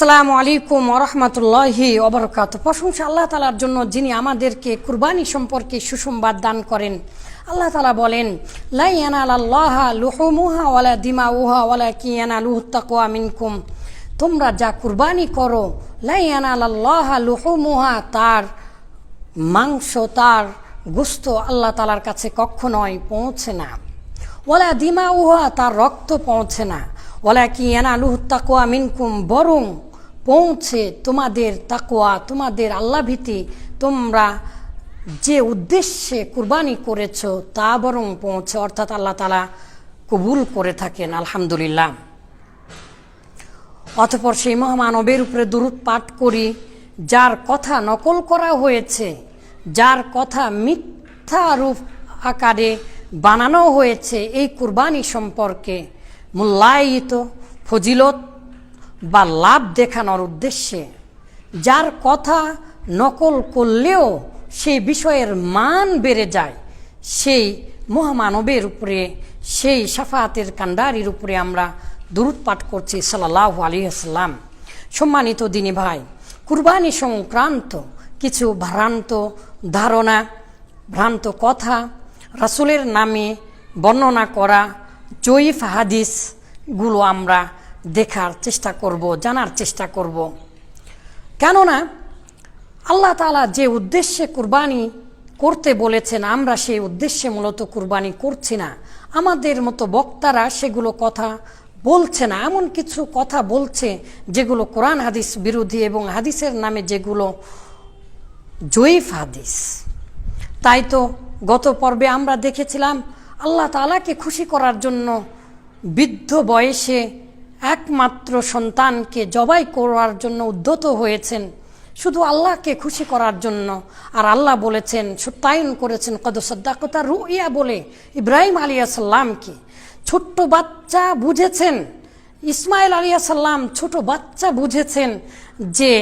আসসালামু আলাইকুম ওরহমতুল্লাহি ওবরকাত প্রশংসা আল্লাহ তালার জন্য যিনি আমাদেরকে কুরবানি সম্পর্কে সুসংবাদ দান করেন। আল্লাহ তালা বলেন লাই আনাল আল্লাহ লুহুমুহা ওয়ালা দিমা উহা ওয়ালা কি আনালুহ তাকুয়া মিনকুম। তোমরা যা কুরবানি করো লাই আনাল আল্লাহ লুহুমুহা তার মাংস, তার গুস্ত আল্লাহ তালার কাছে কখনোই পৌঁছে না। ওলা দিমা উহা তার রক্ত পৌঁছে না। ওলা কি এনালুহ তাকুয়া মিনকুম বরং পৌঁছে তোমাদের তাকোয়া তোমাদের আল্লাভীতি তোমরা যে উদ্দেশ্যে কুরবানি করেছ তা বরং পৌঁছে, অর্থাৎ আল্লাহ তালা কবুল করে থাকেন, আলহামদুলিল্লাহ। অতপর সেই মহামানবের উপরে দুরুদ পাঠ করি, যার কথা নকল করা হয়েছে, যার কথা মিথ্যা রূপ আকারে বানানো হয়েছে, এই কুরবানি সম্পর্কে মূল্যায়িত ফজিলত বা লাভ দেখানোর উদ্দেশ্যে, যার কথা নকল করলেও সেই বিষয়ের মান বেড়ে যায়, সেই মহামানবের উপরে, সেই সাফাতের কান্ডারির উপরে আমরা দুরুদ পাঠ করছি সাল্লাহ আলী আসসালাম সম্মানিত দিনী ভাই, কুরবানি সংক্রান্ত কিছু ভ্রান্ত ধারণা, ভ্রান্ত কথা, রাসুলের নামে বর্ণনা করা জয়ীফ হাদিসগুলো আমরা দেখার চেষ্টা করব, জানার চেষ্টা করব। কেননা, আল্লাহ তালা যে উদ্দেশ্যে কুরবানি করতে বলেছেন, আমরা সেই উদ্দেশ্যে মূলত কুরবানি করছি না। আমাদের মতো বক্তারা সেগুলো কথা বলছে না। এমন কিছু কথা বলছে যেগুলো কোরআন হাদিস বিরোধী এবং হাদিসের নামে যেগুলো জয়ীফ হাদিস। তাই তো গত পর্বে আমরা দেখেছিলাম, আল্লাহ তালাকে খুশি করার জন্য বৃদ্ধ বয়সে একমাত্র সন্তানকে জবাই করার জন্য উদ্যত হয়েছেন। শুধু আল্লাহকে খুশি করার জন্য। আর আল্লাহ বলেছেন সত্যায়ন করেছেন, কদ সদ্দাকতা রুইয়া বলে ইব্রাহিম আলিয়া সাল্লামকে ছোট্ট বাচ্চা বুঝেছেন, ইসমাইল আলিয়া সাল্লাম ছোট বাচ্চা বুঝেছেন যে,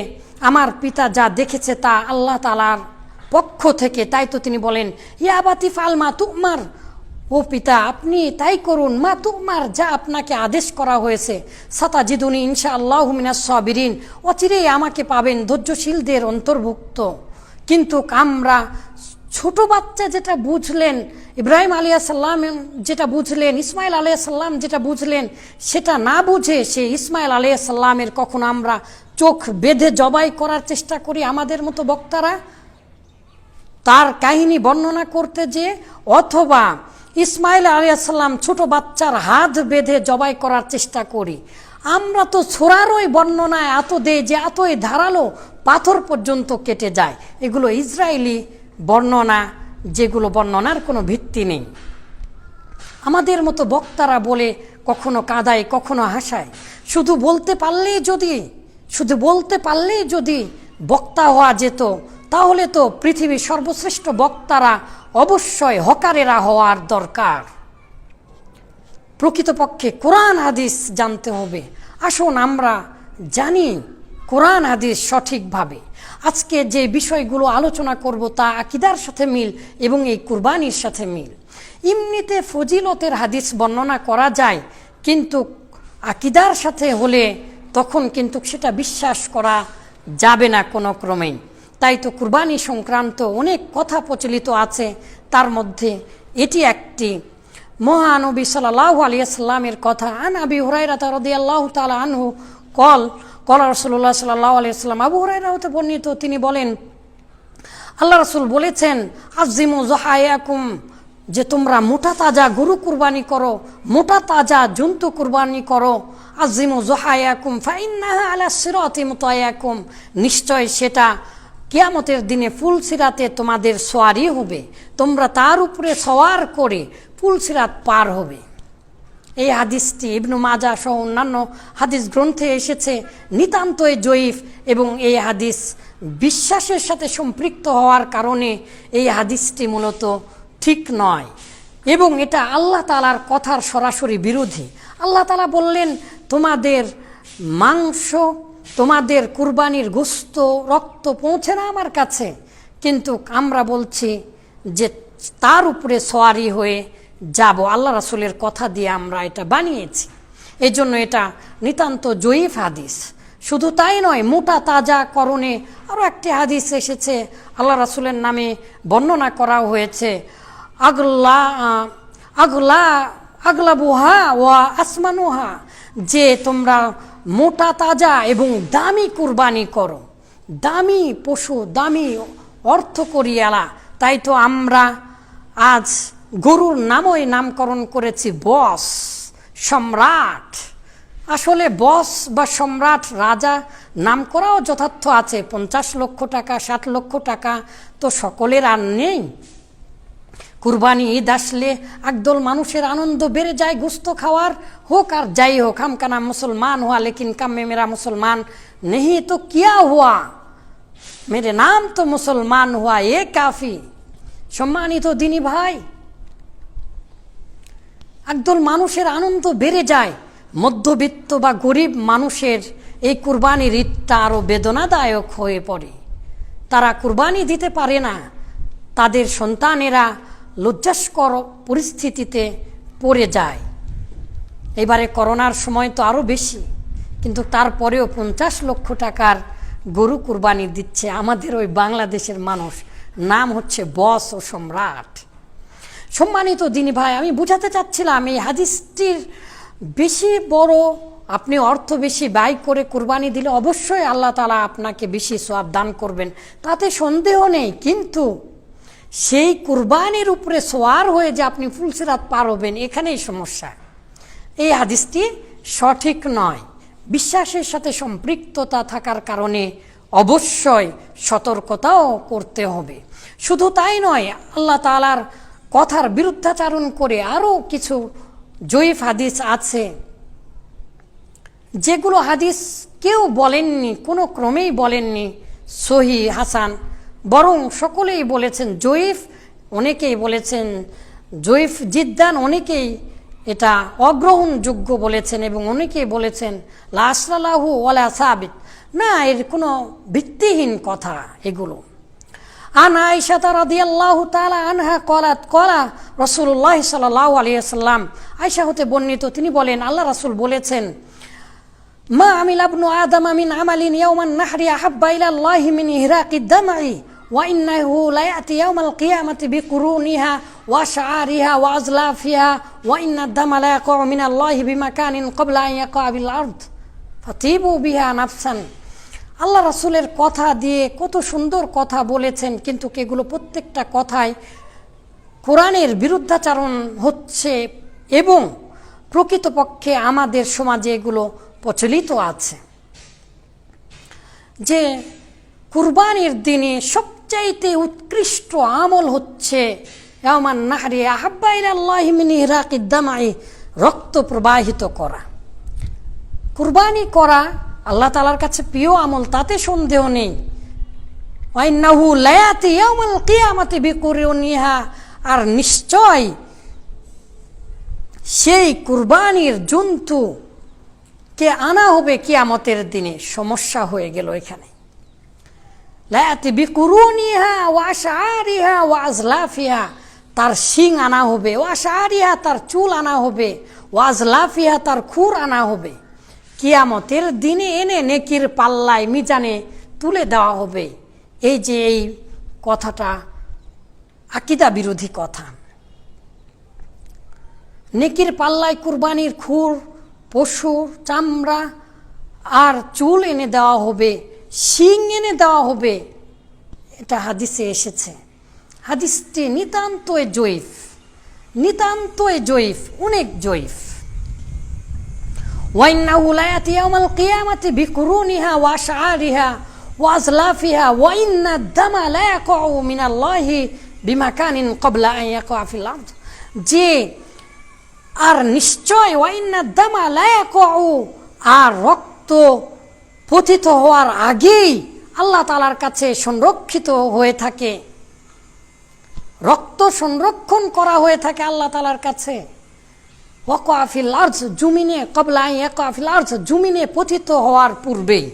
আমার পিতা যা দেখেছে তা আল্লাহ তালার পক্ষ থেকে। তাই তো তিনি বলেন ইয়াবাতি ফালমা তুমার। ও পিতা, আপনি তাই করুন। মা, তোমার যা আপনাকে আদেশ করা হয়েছে সাতা জিদুনি ইনশা আল্লাহ সাবিরিন, অচিরেই আমাকে পাবেন ধৈর্যশীলদের অন্তর্ভুক্ত। কিন্তু আমরা ছোট বাচ্চা যেটা বুঝলেন, ইব্রাহিম আলিয়া সাল্লাম যেটা বুঝলেন, ইসমাইল আলিয়া সাল্লাম যেটা বুঝলেন, সেটা না বুঝে সে ইসমাইল আলিয়া সাল্লামের কখনো আমরা চোখ বেঁধে জবাই করার চেষ্টা করি আমাদের মতো বক্তারা? তার কাহিনী বর্ণনা করতে যে, অথবা ইসমাইল আলিয়াসাল্লাম ছোট বাচ্চার হাত বেঁধে জবাই করার চেষ্টা করি। আমরা তো ছোড়ারই বর্ণনায় এত দেয় যে এতই ধারালো পাথর পর্যন্ত কেটে যায়। এগুলো ইসরায়েলি বর্ণনা, যেগুলো বর্ণনার কোনো ভিত্তি নেই। আমাদের মতো বক্তারা বলে কখনো কাদায়, কখনো হাসায়। শুধু বলতে পারলেই যদি, শুধু বলতে পারলেই যদি বক্তা হওয়া যেত, তাহলে তো পৃথিবীর সর্বশ্রেষ্ঠ বক্তারা অবশ্যই হকারেরা হওয়ার দরকার। প্রকৃতপক্ষে কোরআন হাদিস জানতে হবে। আসুন আমরা জানি কোরআন হাদিস সঠিকভাবে। আজকে যে বিষয়গুলো আলোচনা করব তা আকিদার সাথে মিল এবং এই কুরবানির সাথে মিল। এমনিতে ফজিলতের হাদিস বর্ণনা করা যায়, কিন্তু আকিদার সাথে হলে তখন কিন্তু সেটা বিশ্বাস করা যাবে না কোনো ক্রমেই। তাই তো কুরবানি সংক্রান্ত অনেক কথা প্রচলিত আছে। তার মধ্যে এটি একটি। মহানবী সাল্লাহ আলিয়াল্লামের কথা, আন আবি হুরাইরাত তালা আনহু কল কল রসুল্লাহ সাল্লাহ আলিয়াল্লাম আবু হুরাইরা হতে বর্ণিত, তিনি বলেন, আল্লাহ রসুল বলেছেন আজিমু জহায়াকুম যে তোমরা মোটা তাজা গরু কুরবানি করো, মোটা তাজা জন্তু কুরবানি করো। আজিমু জহায়াকুম ফাইন্নাহা আলা সিরাতি মুতায়াকুম নিশ্চয় সেটা কিয়ামতের দিনে ফুলসিরাতে তোমাদের সোয়ারি হবে। তোমরা তার উপরে সওয়ার করে ফুলসিরাত পার হবে। এই হাদিসটি ইবনু মাজা সহ অন্যান্য হাদিস গ্রন্থে এসেছে, নিতান্তই জয়ীফ এবং এই হাদিস বিশ্বাসের সাথে সম্পৃক্ত হওয়ার কারণে এই হাদিসটি মূলত ঠিক নয়। এবং এটা আল্লাহ তালার কথার সরাসরি বিরোধী। আল্লাহ তালা বললেন, তোমাদের মাংস তোমাদের কুরবানির গোস্ত, রক্ত পৌঁছে না আমার কাছে। কিন্তু আমরা বলছি যে তার উপরে সোয়ারি হয়ে যাব। আল্লাহ রাসুলের কথা দিয়ে আমরা এটা বানিয়েছি। এই জন্য এটা নিতান্ত জয়ীফ হাদিস। শুধু তাই নয়, মোটা তাজা করণে আরও একটি হাদিস এসেছে। আল্লাহ রাসুলের নামে বর্ণনা করা হয়েছে। আগলা আগলা আগলা, আগলাবুহা ওয়া আসমানুহা। যে তোমরা মোটা তাজা এবং দামি কুরবানি করো, দামি পশু, দামি অর্থ করিয়ালা তাই তো আমরা আজ গরুর নামই নামকরণ করেছি বস, সম্রাট। আসলে বস বা সম্রাট রাজা নাম করাও যথার্থ আছে, পঞ্চাশ লক্ষ টাকা, ষাট লক্ষ টাকা, তো সকলের আর নেই। কুরবানি ঈদ আসলে একদল মানুষের আনন্দ বেড়ে যায়, গুস্ত খাওয়ার। হোক আর যাই হোক, হামকানা মুসলমান হওয়া, লেকিন কামে মেরা মুসলমান নেহি তো কিয়া হুয়া? মেরে নাম তো মুসলমান হুয়া, এ কাফি। সম্মানিত দিনী ভাই, একদল মানুষের আনন্দ বেড়ে যায়। মধ্যবিত্ত বা গরিব মানুষের এই কুরবানির ঈদটা আরও বেদনাদায়ক হয়ে পড়ে। তারা কুরবানি দিতে পারে না। তাদের সন্তানেরা লজ্জাস্কর পরিস্থিতিতে পড়ে যায়। এবারে করোনার সময় তো আরও বেশি, কিন্তু তারপরেও পঞ্চাশ লক্ষ টাকার গরু কুরবানি দিচ্ছে আমাদের ওই বাংলাদেশের মানুষ। নাম হচ্ছে বস ও সম্রাট। সম্মানিত দিনী ভাই, আমি বুঝাতে চাচ্ছিলাম এই হাদিসটির বেশি বড়, আপনি অর্থ বেশি ব্যয় করে কুরবানি দিলে অবশ্যই আল্লাহ তালা আপনাকে বেশি সোয়াব দান করবেন। তাতে সন্দেহ নেই, কিন্তু সেই কুরবানির উপরে সোয়ার হয়ে যে আপনি ফুলসিরাত পার হবেন, এখানেই সমস্যা। এই হাদিসটি সঠিক নয়। বিশ্বাসের সাথে সম্পৃক্ততা থাকার কারণে অবশ্যই সতর্কতাও করতে হবে। শুধু তাই নয়, আল্লাহ তালার কথার বিরুদ্ধাচারণ করে আরও কিছু জয়ীফ হাদিস আছে, যেগুলো হাদিস কেউ বলেননি, কোনো ক্রমেই বলেননি, সহি, হাসান। বরং সকলেই বলেছেন জয়ীফ, অনেকেই বলেছেন জয়ীফ জিদ্দান, অনেকেই এটা অগ্রহণযোগ্য বলেছেন এবং অনেকেই বলেছেন লাসলাহু ওয়ালা সাবিত। না, এর কোনো ভিত্তিহীন কথা এগুলো। আন আয়সা রাদিয়াল্লাহু তালা আনহা কলাত কলা রসুল্লাহ সাল্লাহ আলিয়াল্লাম আয়সা হতে বর্ণিত, তিনি বলেন, আল্লাহ রাসুল বলেছেন, মা আমিল আবনু আদম আমিন আমালিন ইয়াউমান নাহরি আহাব্বা ইলাল্লাহি মিন ইহরাকিদ দামাই কিয়ামাতি বিকুরুনিহা ওয়া শাআরিহা ওয়া আজলাফিহা ওয়া ইন্না দামা লা ইয়াকাউ মিন আল্লাহ বিমাকানিন ক্বাবলা আন ইয়াকা বিল আরদ ফাতিবু বিহা নাফসান আল্লাহ রাসূলের কথা দিয়ে কত সুন্দর কথা বলেছেন, কিন্তু এগুলো প্রত্যেকটা কথায় কোরআনের বিরুদ্ধাচারণ হচ্ছে এবং প্রকৃতপক্ষে আমাদের সমাজে এগুলো প্রচলিত আছে। যে কুরবানির দিনে সবচাইতে উৎকৃষ্ট আমল হচ্ছে রক্ত প্রবাহিত করা। কুরবানি করা আল্লাহ তালার কাছে প্রিয় আমল, তাতে সন্দেহ নেই। বিকুরুনিহা, আর নিশ্চয় সেই কুরবানির জন্তু কে আনা হবে কিয়ামতের দিনে, সমস্যা হয়ে গেল এখানে। লায়াতি বিকুরুনিহা ওয়াশারিহা ওয়াজলাফিহা তার শিং আনা হবে ওয়াশারিহা তার চুল আনা হবে ওয়াজলাফিহা তার খুর আনা হবে কিয়ামতের দিনে এনে নেকির পাল্লায় মিজানে তুলে দেওয়া হবে। এই যে এই কথাটা আকিদা বিরোধী কথা। নেকির পাল্লায় কুরবানির খুর পশুর চামড়া আর চুল এনে দেওয়া হবে। শিং এনে দেওয়া হবে এটা হাদিসে এসেছে হাদিসটি নিতান্তই জয়ীফ নিতান্তই জয়ীফ অনেক জয়ীফ وإنه لا يأتي يوم القيامة بقرونها وأشعارها وأزلافها وإن الدم لا يقع من الله بمكان قبل أن يقع في الأرض যে আর নিশ্চয় ওয়াইন্না দামা লায়াকউ আর রক্ত পতিত হওয়ার আগেই আল্লাহ তালার কাছে সংরক্ষিত হয়ে থাকে। রক্ত সংরক্ষণ করা হয়ে থাকে আল্লাহ তালার কাছে। ওয়াকাফিল আর্জ জুমিনে কবলাই ওয়াকাফিল আর্জ জুমিনে পতিত হওয়ার পূর্বেই।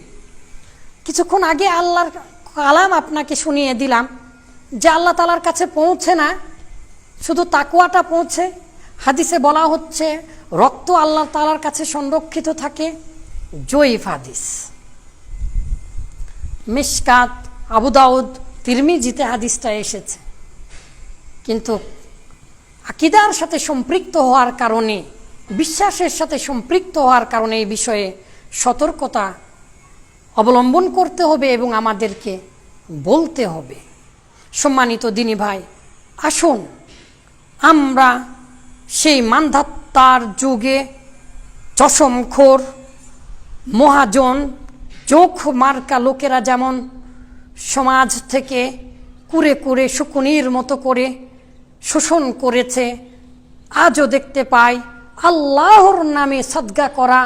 কিছুক্ষণ আগে আল্লাহর কালাম আপনাকে শুনিয়ে দিলাম যে আল্লাহ তালার কাছে পৌঁছে না, শুধু তাকুয়াটা পৌঁছে। হাদিসে বলা হচ্ছে, রক্ত আল্লাহ তালার কাছে সংরক্ষিত থাকে। জয়ীফ হাদিস। মিসকাত আবুদাউদ তিরমিজিতে হাদিসটা এসেছে। কিন্তু আকিদার সাথে সম্পৃক্ত হওয়ার কারণে, বিশ্বাসের সাথে সম্পৃক্ত হওয়ার কারণে এই বিষয়ে সতর্কতা অবলম্বন করতে হবে এবং আমাদেরকে বলতে হবে। সম্মানিত দিনী ভাই, আসুন আমরা সেই মান্ধাত্মার যুগে চশমখোর মহাজন চোখ মার্কা লোকেরা যেমন সমাজ থেকে কুরে কুরে শুকুনির মতো করে শোষণ করেছে, আজও দেখতে পাই আল্লাহর নামে সদ্গা করা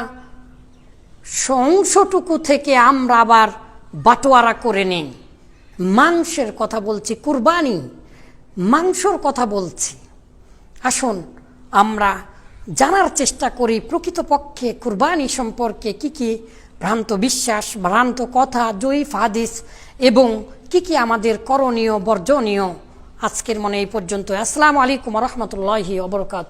অংশটুকু থেকে আমরা আবার বাটোয়ারা করে নেই। মাংসের কথা বলছি, কুরবানি মাংসর কথা বলছি। আসুন, আমরা জানার চেষ্টা করি প্রকৃতপক্ষে কুরবানি সম্পর্কে কি কি ভ্রান্ত বিশ্বাস, ভ্রান্ত কথা জয়ীফ হাদিস এবং কি কি আমাদের করণীয়, বর্জনীয়। আজকের মনে এই পর্যন্ত। আসসালামু আলাইকুম রহমতুল্লাহি অবরকাত